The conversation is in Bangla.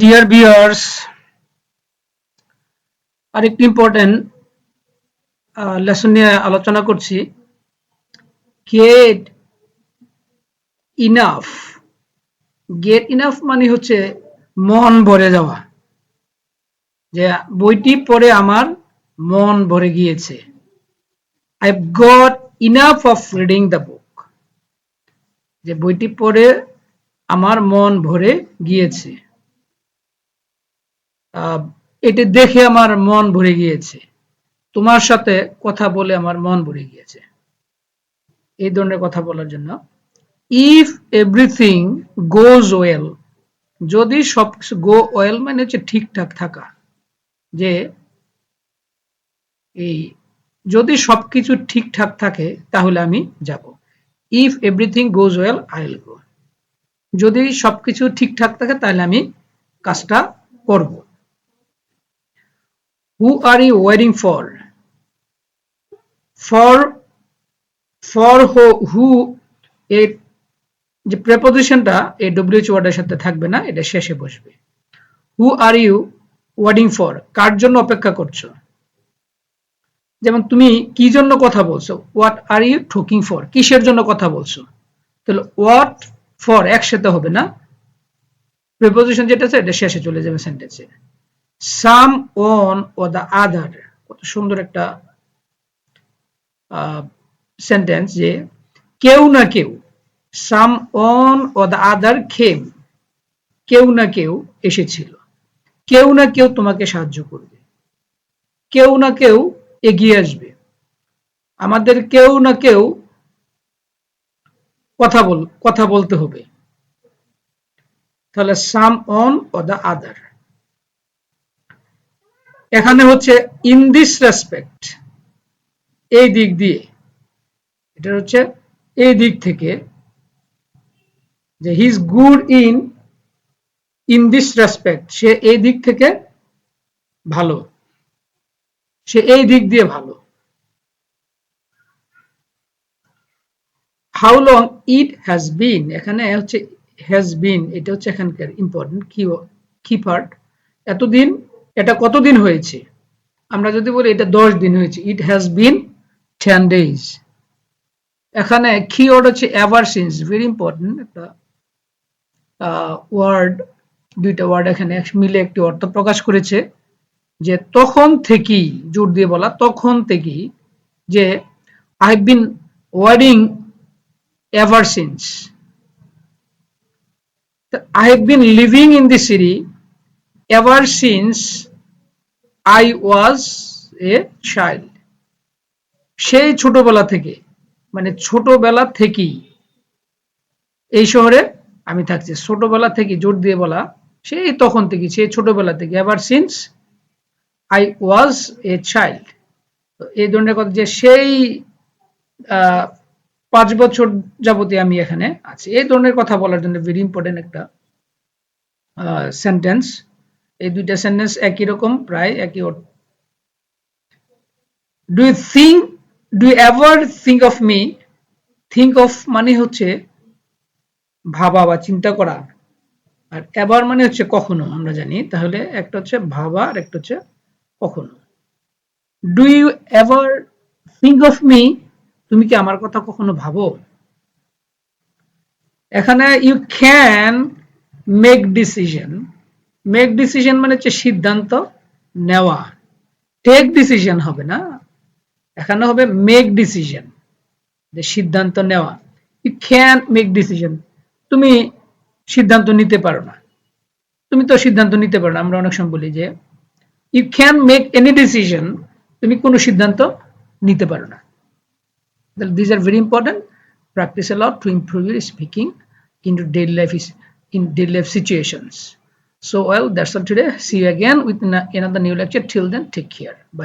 ডিয়ার ভিউয়ার্স আরেকটি ইম্পর্টেন্ট লেসন নিয়ে আলোচনা করছি। গেট ইনাফ গেট ইনাফ মানে হচ্ছে মন ভরে যাওয়া। যে বইটি পড়ে আমার মন ভরে গিয়েছে। I got enough of reading the book যে বইটি পড়ে আমার মন ভরে গিয়েছে। এটি দেখে আমার মন ভরে গিয়েছে। তোমার সাথে কথা বলে আমার মন ভরে গিয়েছে। এই ধরনের কথা বলার জন্য। ইফ এভরিথিং গোজ ওয়েল যদি সবকিছু গো ওয়েল মানে হচ্ছে ঠিকঠাক থাকা। যে এই যদি সবকিছু ঠিকঠাক থাকে, তাহলে আমি যাব। If everything goes well I will go যদি সবকিছু ঠিকঠাক থাকে, তাহলে আমি কাজটা করব। Who are you waiting for for for who এই যে প্রেপোজিশনটা এই ডব্লিউচ ওয়ার্ডের সাথে থাকবে না, এটা শেষে বসবে। Who are you waiting for কার জন্য অপেক্ষা করছ? যেমন তুমি কি জন্য কথা বলছো? What are you talking for কিসের জন্য কথা বলছো? তাহলে হোয়াট ফর একসাথে হবে না। প্রিপোজিশন যেটা আছে, এটা শেষে চলে যাবে সেন্টেন্সে সাম অন ও দ্য আদার কত সুন্দর একটা সেন্টেন্স যে কেউ না কেউ সাম on O the other Khem কেউ না কেউ এসেছিল। কেউ না কেউ তোমাকে সাহায্য করবে। কেউ না কেউ এগিয়ে আসবে। আমাদের কেউ না কেউ কথা বল, কথা বলতে হবে। তাহলে সাম অন ও দ্য আদার এখানে হচ্ছে ইন দিস রেসপেক্ট এই দিক দিয়ে, এটা হচ্ছে এই দিক থেকে, যে he is good in in this respect সে এই দিক থেকে ভালো, সে এই দিক দিয়ে ভালো। How long it has been এখানে হচ্ছে হ্যাজ বিন এটা হচ্ছে এখানকার ইম্পর্টেন্ট কি কি পার্ট এতদিন এটা কতদিন হয়েছে? আমরা যদি বলি এটা দশ দিন হয়েছে। It has been ten days এখানে কি ওয়ার্ড হচ্ছে এভার সিন্স ভেরি ইম্পর্টেন্ট একটা ওয়ার্ড দুইটা ওয়ার্ড এখানে মিলে একটি অর্থ প্রকাশ করেছে যে তখন থেকেই, জোর দিয়ে বলা, তখন থেকেই যে I have been worrying ever since I have been living in the city ever since I was a child. সেই ছোটবেলা থেকে মানে ছোটবেলা থেকেই, এই শহরে আমি থাকছি। ছোটবেলা থেকে জোর দিয়ে বলা, সেই তখন থেকে, সেই ছোটবেলা থেকে ever since I was a child এই ধরনের কথা যে সেই পাঁচ বছর যাবতে আমি এখানে আছি। এই ধরনের কথা বলার জন্য ভেরি ইম্পর্টেন্ট একটা সেন্টেন্স এই দুইটা সেন্টেন্স একই রকম, প্রায় একই অর্থ। Do you think do ever think of me think of মানে হচ্ছে ভাবা বা চিন্তা করা। আর এবার মানে হচ্ছে কখনো, আমরা জানি। তাহলে একটা হচ্ছে ভাবা আর একটা হচ্ছে কখনো। Do you ever think of me তুমি কি আমার কথা কখনো ভাবো? এখানে you can make decision make decision মানে হচ্ছে সিদ্ধান্ত নেওয়া। টেক ডিসিশন হবে না, এখানে হবে মেক ডিসিশন যে সিদ্ধান্ত নেওয়া। ইউ ক্যান মেক ডিসিশন তুমি সিদ্ধান্ত নিতে পারো না। তুমি তো সিদ্ধান্ত নিতে পারো না। আমরা অনেক সময় বলি যে you can make any decision তুমি কোনো সিদ্ধান্ত নিতে পারো না। these R practice a lot to improve your speaking into daily life is, in daily life situations so well that's all today. See you again with another new lecture. Till then take care. Bye